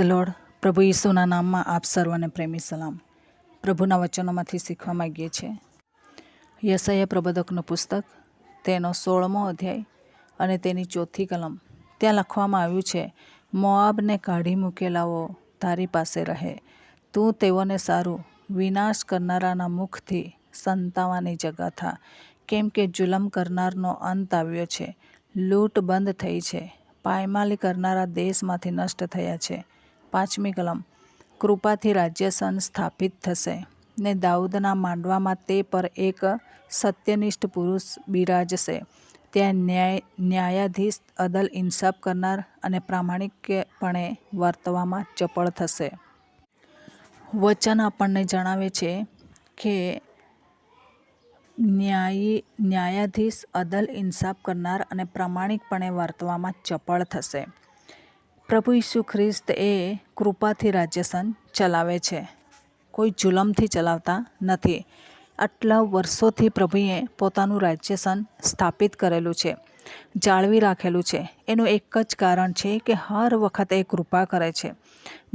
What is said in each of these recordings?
Lord પ્રભુ ઈસુના નામમાં આપ સર્વને પ્રેમી સલામ. પ્રભુના વચનોમાંથી શીખવા માગીએ છીએ. યસયા પ્રબોધકનું પુસ્તક, તેનો સોળમો અધ્યાય અને તેની ચોથી કલમ. ત્યાં લખવામાં આવ્યું છે, મોઆબને કાઢી મૂકેલાઓ તારી પાસે રહે. તું તેઓને સારું, વિનાશ કરનારાના મુખથી સંતાવાની જગા થા. કેમ કે જુલમ કરનારનો અંત આવ્યો છે. લૂંટ બંધ થઈ છે. પાયમાલી કરનારા દેશમાંથી નષ્ટ થયા છે. પાંચમી કલમ. કૃપાથી રાજ્ય સ્થાપિત થશે. ને દાઉદના માંડવામાં તે પર એક સત્યનિષ્ઠ પુરુષ બિરાજશે. ત્યાં ન્યાય, ન્યાયાધીશ, અદલ ઇન્સાફ કરનાર અને પ્રામાણિકપણે વર્તવામાં ચપળ થશે. વચન આપણને જણાવે છે કે ન્યાયી, ન્યાયાધીશ, અદલ ઇન્સાફ કરનાર અને પ્રામાણિકપણે વર્તવામાં ચપળ થશે. પ્રભુ ઈસુ ખ્રિસ્ત એ કૃપાથી રાજ્યસન ચલાવે છે. કોઈ જુલમથી ચલાવતા નથી. આટલા વર્ષોથી પ્રભુએ પોતાનું રાજ્યસન સ્થાપિત કરેલું છે. જાળવી રાખેલું છે. એનું એક જ કારણ છે કે હર વખતે એ કૃપા કરે છે.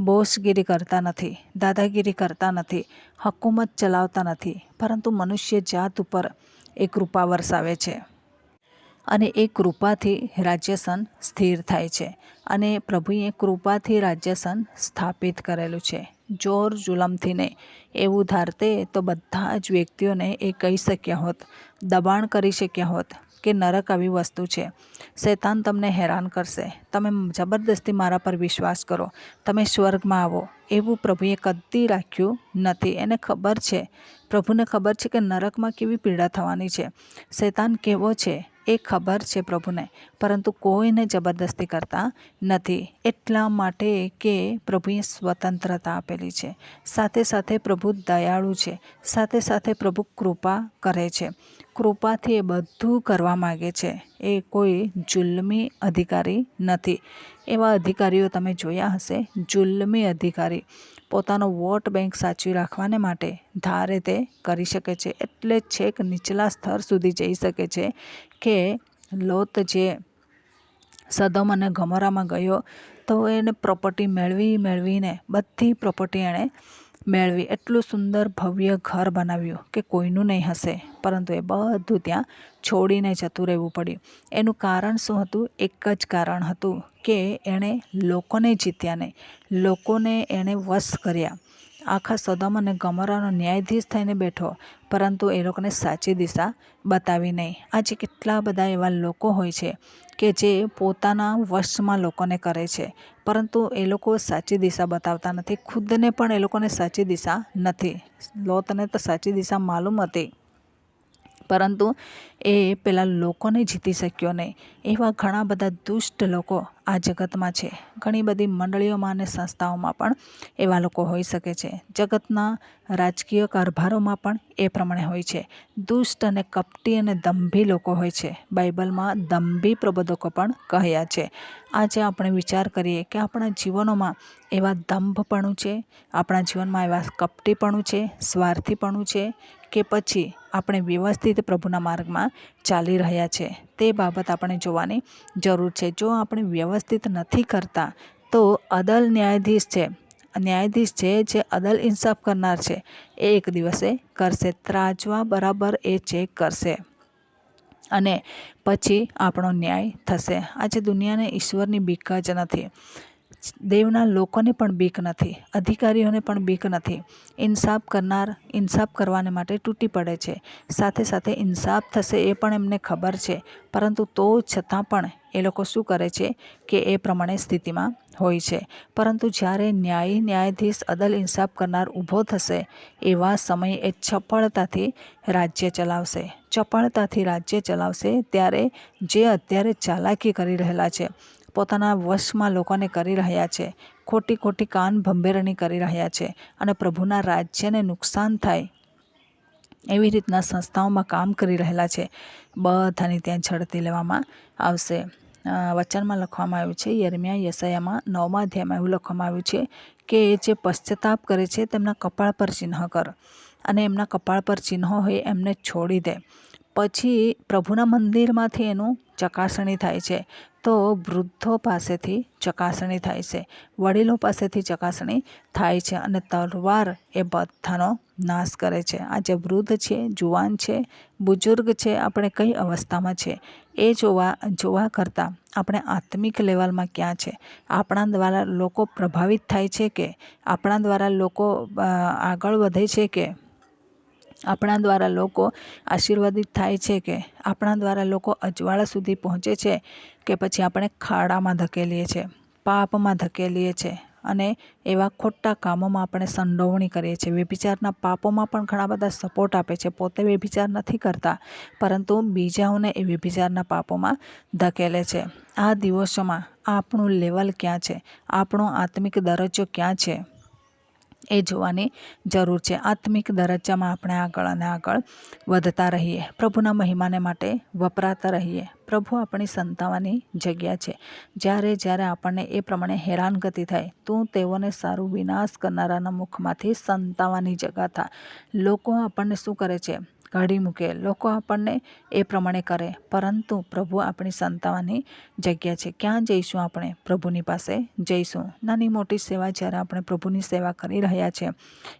બોસગીરી કરતા નથી, દાદાગીરી કરતા નથી, હકુમત ચલાવતા નથી, પરંતુ મનુષ્ય જાત ઉપર એ કૃપા વરસાવે છે. અને એ કૃપાથી રાજ્યસન સ્થિર થાય છે અને પ્રભુએ કૃપાથી રાજ્યસન સ્થાપિત કરેલું છે. જોર જુલમથી નહીં એવું ધારતે તો બધા જ વ્યક્તિઓને એ કહી શક્યા હોત, દબાણ કરી શક્યા હોત કે નરક આવી વસ્તુ છે. શૈતાન તમને હેરાન કરશે. તમે જબરદસ્તી મારા પર વિશ્વાસ કરો. તમે સ્વર્ગમાં આવો. એવું પ્રભુએ કદી રાખ્યું નથી. એને ખબર છે. પ્રભુને ખબર છે કે નરકમાં કેવી પીડા થવાની છે. શૈતાન કેવો છે? એ ખબર છે પ્રભુને. પરંતુ કોઈને જબરદસ્તી કરતા નથી. એટલા માટે કે પ્રભુએ સ્વતંત્રતા આપેલી છે. સાથે સાથે પ્રભુ દયાળુ છે. સાથે સાથે પ્રભુ કૃપા કરે છે. કૃપાથી એ બધું કરવા માગે છે. એ કોઈ જુલ્મી અધિકારી નથી. એવા અધિકારીઓ તમે જોયા હશે. જુલ્મી અધિકારી. પોતાનો વોટ બેંક સાચવી રાખવાને માટે ધારે તે કરી શકે છે. એટલે છેક નીચલા સ્તર સુધી જઈ શકે છે કે લોત જે સદમ અને ગમરામાં ગયો તો એને પ્રોપર્ટી મેળવી મેળવીને બધી પ્રોપર્ટી એણે મેળવી એટલું સુંદર ભવ્ય ઘર બનાવ્યું કે કોઈનું નહીં હશે. પરંતુ એ બધું ત્યાં છોડીને જતું રહેવું પડ્યું. એનું કારણ શું હતું? એક જ કારણ હતું કે એણે લોકોને જીત્યા નહીં. લોકોને એણે વશ કર્યા. આખા સદમ અને ગમરાનો ન્યાયાધીશ થઈને બેઠો. પરંતુ એ લોકોને સાચી દિશા બતાવી નહીં. આજે કેટલા બધા એવા લોકો હોય છે કે જે પોતાના વશમાં લોકોને કરે છે. પરંતુ એ લોકો સાચી દિશા બતાવતા નથી. ખુદને પણ એ લોકોને સાચી દિશા નથી. લોતને તો સાચી દિશા માલુમ હતી. પરંતુ એ પેલા લોકોને જીતી શક્યો નહીં. એવા ઘણા બધા દુષ્ટ લોકો આ જગતમાં છે. ઘણી બધી મંડળીઓમાં અને સંસ્થાઓમાં પણ એવા લોકો હોઈ શકે છે. જગતના રાજકીય કારભારોમાં પણ એ પ્રમાણે હોય છે. દુષ્ટ અને કપટી અને દંભી લોકો હોય છે. બાઇબલમાં દંભી પ્રબોધકો પણ કહ્યા છે. આજે આપણે વિચાર કરીએ કે આપણા જીવનોમાં એવા દંભપણું છે, આપણા જીવનમાં એવા કપટીપણું છે, સ્વાર્થીપણું છે કે પછી આપણે વ્યવસ્થિત પ્રભુના માર્ગમાં ચાલી રહ્યા છે. તે બાબત આપણે જોવાની જરૂર છે. જો આપણે વ્યવસ્થિત નથી કરતા, તો અદલ ન્યાયાધીશ છે. ન્યાયાધીશ છે જે અદલ ઇન્સાફ કરનાર છે. એ એક દિવસે કરશે. ત્રાજવા બરાબર એ ચેક કરશે. અને પછી આપણો ન્યાય થશે. આજે દુનિયાને ઈશ્વરની બીક જ નથી. દેવના લોકોને પણ બીક નથી, અધિકારીઓને પણ બીક નથી. ઇન્સાફ કરનાર, ઇન્સાફ કરવાને માટે તૂટી પડે છે. સાથે સાથે ઇન્સાફ થશે એ પણ એમને ખબર છે. પરંતુ તો છતાં પણ એ લોકો શું કરે છે કે એ પ્રમાણે સ્થિતિમાં હોય છે. પરંતુ જ્યારે ન્યાયી ન્યાયાધીશ અદલ ઇન્સાફ કરનાર ઊભો થશે, એવા સમયે એ ચપળતાથી રાજ્ય ચલાવશે. ચપળતાથી રાજ્ય ચલાવશે ત્યારે જે અત્યારે ચાલાકી કરી રહેલા છે પોતાના વશમાં લોકોને કરી રહ્યા છે. ખોટી ખોટી કાન ભંભેરણી કરી રહ્યા છે અને પ્રભુના રાજ્યને નુકસાન થાય એવી રીતના સંસ્થાઓમાં કામ કરી રહેલા છે. બધાની ત્યાં ઝડપી લેવામાં આવશે. વચનમાં લખવામાં આવ્યું છે, યરમિયા યસયામાં નવમા અધ્યાયમાં એવું લખવામાં આવ્યું છે કે એ જે પશ્ચાતાપ કરે છે તેમના કપાળ પર ચિહ્ન કર અને એમના કપાળ પર ચિહ્નો હોય એમને છોડી દે. પછી પ્રભુના મંદિરમાંથી એનું ચકાસણી થાય છે. તો વૃદ્ધો પાસેથી ચકાસણી થાય છે. વડીલો પાસેથી ચકાસણી થાય છે અને તલવાર એ બધાનો નાશ કરે છે. આ જે વૃદ્ધ છે, જુવાન છે, બુજુર્ગ છે, આપણે કઈ અવસ્થામાં છે, એ જોવા જોવા કરતાં આપણે આત્મિક લેવલમાં ક્યાં છે? આપણા દ્વારા લોકો પ્રભાવિત થાય છે કે આપણા દ્વારા લોકો આગળ વધે છે કે આપણા દ્વારા લોકો આશીર્વાદિત થાય છે કે આપણા દ્વારા લોકો અજવાળા સુધી પહોંચે છે કે પછી આપણે ખાડામાં ધકેલીએ છીએ પાપમાં ધકેલીએ છીએ અને એવા ખોટા કામોમાં આપણે સંડોવણી કરીએ છીએ. વ્યભિચારના પાપોમાં પણ ઘણા બધા સપોર્ટ આપે છે. પોતે વ્યભિચાર નથી કરતા, પરંતુ બીજાઓને એ વ્યભિચારના પાપોમાં ધકેલે છે. આ દિવસોમાં આપણું લેવલ ક્યાં છે? આપણો આત્મિક દરજ્જો ક્યાં છે? એ જોવાની જરૂર છે. આત્મિક દરજ્જામાં આપણે આગળ અને આગળ વધતા રહીએ. પ્રભુના મહિમાને માટે વપરાતા રહીએ. પ્રભુ આપણી સંતાવાની જગ્યા છે. જ્યારે જ્યારે આપણને એ પ્રમાણે હેરાનગતિ થાય, તું તેઓને સારું વિનાશ કરનારાના મુખમાંથી સંતાવાની જગા થા. લોકો આપણને શું કરે છે? કાઢી મૂકે. લોકો આપણને એ પ્રમાણે કરે. પરંતુ પ્રભુ આપણી સંતાવાની જગ્યા છે. ક્યાં જઈશું આપણે? પ્રભુની પાસે જઈશું. નાની મોટી સેવા જ્યારે આપણે પ્રભુની સેવા કરી રહ્યા છે,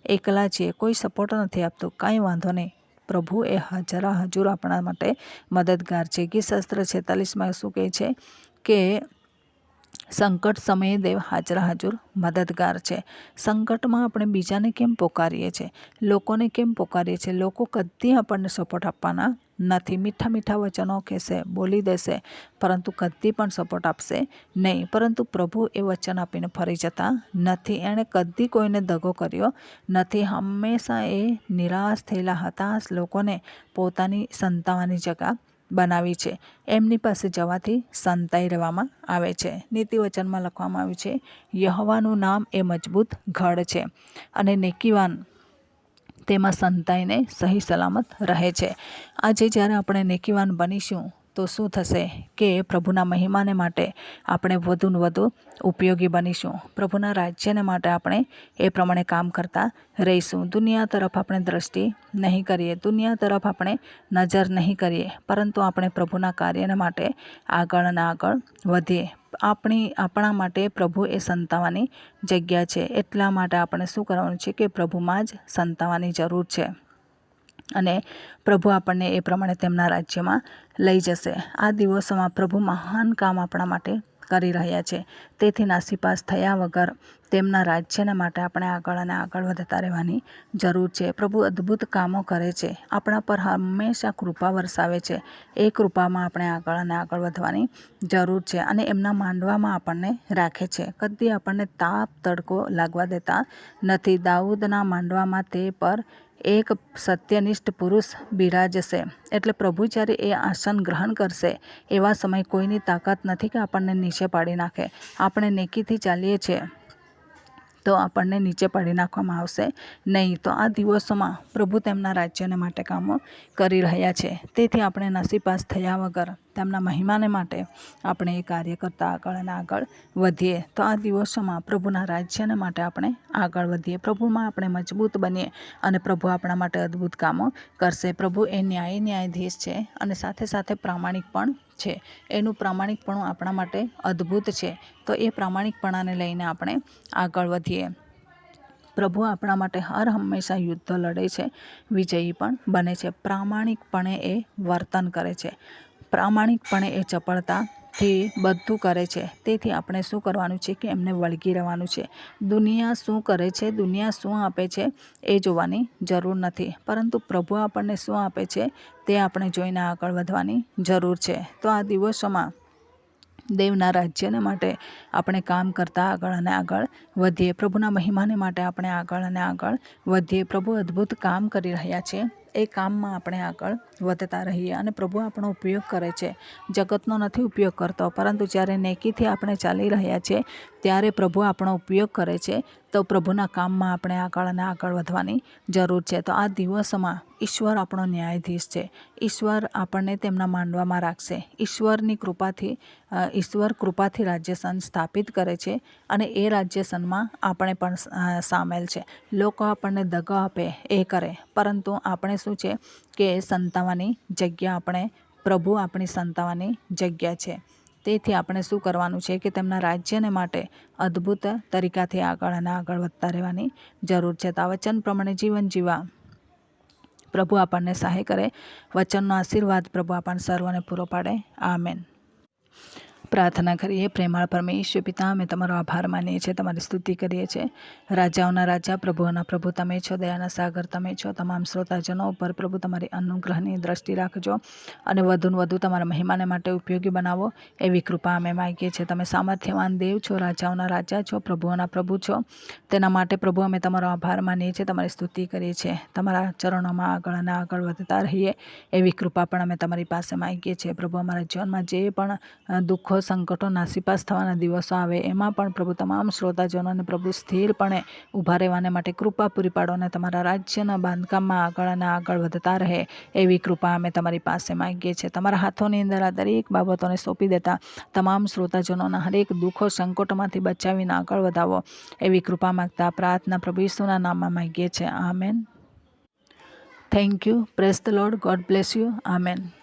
એકલા છીએ, કોઈ સપોર્ટ નથી આપતું, કાંઈ વાંધો નહીં. પ્રભુ એ હજારા હજુર આપણા માટે મદદગાર છે. ગીત શાસ્ત્ર છેતાલીસમાં શું કહે છે કે સંકટ સમયે દેવ હાજરા હાજર મદદગાર છે. સંકટમાં આપણે બીજાને કેમ પોકારીએ છીએ? લોકોને કેમ પોકારીએ છીએ? લોકો કદી આપણને સપોર્ટ આપવાના નથી. મીઠા મીઠા વચનો કહેશે, બોલી દેશે, પરંતુ કદી પણ સપોર્ટ આપશે નહીં. પરંતુ પ્રભુ એ વચન આપીને ફરી જતા નથી. એણે કદી કોઈને દગો કર્યો નથી. હંમેશા એ નિરાશ થયેલા હતાશ લોકોને પોતાની સંતાવાની જગા બનાવી છે. એમની પાસે જવાથી સંતાઈ રહેવામાં આવે છે. નીતિવચનમાં લખવામાં આવ્યું છે, યહવાનું નામ એ મજબૂત ઘડ છે અને નેકીવાન તેમાં સંતાઈને સહી સલામત રહે છે. આજે જ્યારે આપણે નેકીવાન બનીશું તો શું થશે કે પ્રભુના મહિમાને માટે આપણે વધુને વધુ ઉપયોગી બનીશું? પ્રભુના રાજ્યને માટે આપણે એ પ્રમાણે કામ કરતા રહીશું. દુનિયા તરફ આપણે દ્રષ્ટિ નહીં કરીએ, દુનિયા તરફ આપણે નજર નહીં કરીએ, પરંતુ આપણે પ્રભુના કાર્યને માટે આગળ અને આગળ વધીએ. આપણી, આપણા માટે પ્રભુ એ સંતાવાની જગ્યા છે. એટલા માટે આપણે શું કરવાનું છે કે પ્રભુમાં જ સંતાવાની જરૂર છે. અને પ્રભુ આપણને એ પ્રમાણે તેમના રાજ્યમાં લઈ જશે. આ દિવસોમાં પ્રભુ મહાન કામ આપણા માટે કરી રહ્યા છે. તેથી નાસીપાસ થયા વગર તેમના રાજ્યના માટે આપણે આગળ અને આગળ વધતા રહેવાની જરૂર છે. પ્રભુ અદ્ભુત કામો કરે છે. આપણા પર હંમેશા કૃપા વરસાવે છે. એ કૃપામાં આપણે આગળ અને આગળ વધવાની જરૂર છે અને એમના માંડવામાં આપણને રાખે છે. કદી આપણને તાપ, તડકો લાગવા દેતા નથી. દાઉદના માંડવામાં તે પર એક સત્યનિષ્ઠ પુરુષ બિરાજશે. એટલે પ્રભુ જ્યારે એ આસન ગ્રહણ કરશે, એવા સમય કોઈની તાકાત નથી કે આપણને નીચે પાડી નાખે. આપણે નેકીથી ચાલીએ છીએ તો આપણને નીચે પાડી નાખવામાં આવશે નહીં. તો આ દિવસોમાં પ્રભુ તેમના રાજ્યને માટે કામો કરી રહ્યા છે. તેથી આપણે નસીપાસ થયા વગર તેમના મહિમાને માટે આપણે એ કાર્ય કરતાં આગળ અને આગળ વધીએ. તો આ દિવસોમાં પ્રભુના રાજ્યને માટે આપણે આગળ વધીએ. પ્રભુમાં આપણે મજબૂત બનીએ અને પ્રભુ આપણા માટે અદ્ભુત કામો કરશે. પ્રભુ એ ન્યાય ન્યાયાધીશ છે અને સાથે સાથે પ્રામાણિક પણ છે. એનું પ્રામાણિકપણું આપણા માટે અદ્ભુત છે. તો એ પ્રામાણિકપણાને લઈને આપણે આગળ વધીએ. પ્રભુ આપણા માટે હર હંમેશા યુદ્ધ લડે છે. વિજયી પણ બને છે. પ્રામાણિકપણે એ વર્તન કરે છે. પ્રામાણિકપણે એ ચપળતાથી બધું કરે છે, તેથી આપણે શું કરવાનું છે કે એમને વળગી રહેવાનું છે. દુનિયા શું કરે છે, દુનિયા શું આપે છે એ જોવાની જરૂર નથી. પરંતુ પ્રભુ આપણને શું આપે છે તે આપણે જોઈને આગળ વધવાની જરૂર છે. તો આ દિવસોમાં દેવના રાજ્યને માટે આપણે કામ કરતાં આગળ અને આગળ વધીએ. પ્રભુના મહિમાને માટે આપણે આગળ અને આગળ વધીએ. પ્રભુ અદ્ભુત કામ કરી રહ્યા છે. એ કામમાં આપણે આગળ વધતા રહીએ અને પ્રભુ આપણો ઉપયોગ કરે છે. જગતનો નથી ઉપયોગ કરતો, પરંતુ જ્યારે નેકીથી આપણે ચાલી રહ્યા છીએ ત્યારે પ્રભુ આપણો ઉપયોગ કરે છે. તો પ્રભુના કામમાં આપણે આગળ અને આગળ વધવાની જરૂર છે. તો આ દિવસોમાં ઈશ્વર આપણો ન્યાયાધીશ છે. ઈશ્વર આપણને તેમના માંડવામાં રાખશે. ઈશ્વરની કૃપાથી ઈશ્વર કૃપાથી રાજ્યસન સ્થાપિત કરે છે અને એ રાજ્યસનમાં આપણે પણ સામેલ છે. લોકો આપણને દગો આપે એ કરે. પરંતુ આપણે શું છે કે સંતાવાની જગ્યા આપણે, પ્રભુ આપણી સંતાવાની જગ્યા છે. તેથી આપણે શું કરવાનું છે કે તેમના રાજ્યને માટે અદ્ભુત તરીકાથી આગળ અને આગળ વધતા રહેવાની જરૂર છે. તો આ વચન પ્રમાણે જીવન જીવવા. પ્રભુ આપણને સહાય કરે. વચનનો આશીર્વાદ પ્રભુ આપણને સર્વને પૂરો પાડે. આમેન. પ્રાર્થના કરીએ. પ્રેમાળ પરમેશ્વર પિતા, અમે તમારો આભાર માનીએ છીએ, તમારી સ્તુતિ કરીએ છીએ. રાજાઓના રાજા, પ્રભુઓના પ્રભુ, તમે છો, દયાના સાગર, તમે છો. તમામ શ્રોતાજનો ઉપર પ્રભુ, તમારી અનુગ્રહની દ્રષ્ટિ રાખજો અને વધુને વધુ તમારા મહિમાને માટે ઉપયોગી બનાવો. એવી કૃપા અમે માગીએ છીએ. તમે સામર્થ્યવાન દેવ છો, રાજાઓના રાજા છો, પ્રભુઓના પ્રભુ છો. તેના માટે પ્રભુ, અમે તમારો આભાર માનીએ છીએ, તમારી સ્તુતિ કરીએ છીએ. તમારા ચરણોમાં આગળ અને આગળ વધતા રહીએ. એવી કૃપા પણ અમે તમારી પાસે માગીએ છીએ. પ્રભુ, અમારા જીવનમાં જે પણ દુઃખો સંકટો નાસીપાસ થવાના દિવસો આવે, એમાં પણ પ્રભુ તમામ શ્રોતાજનોને પ્રભુ સ્થિરપણે ઊભા રહેવાને માટે કૃપા પૂરી પાડો અને તમારા રાજ્યના બાંધકામમાં આગળ અને આગળ વધતા રહે, એવી કૃપા અમે તમારી પાસે માગીએ છીએ. તમારા હાથોની અંદર આ દરેક બાબતોને સોંપી દેતા તમામ શ્રોતાજનોના હરેક દુઃખો સંકટોમાંથી બચાવીને આગળ વધાવો, એવી કૃપા માગતા પ્રાર્થના પ્રભુ ઈસુના નામમાં માગીએ છીએ. Amen. Thank you praise the Lord God bless you amen.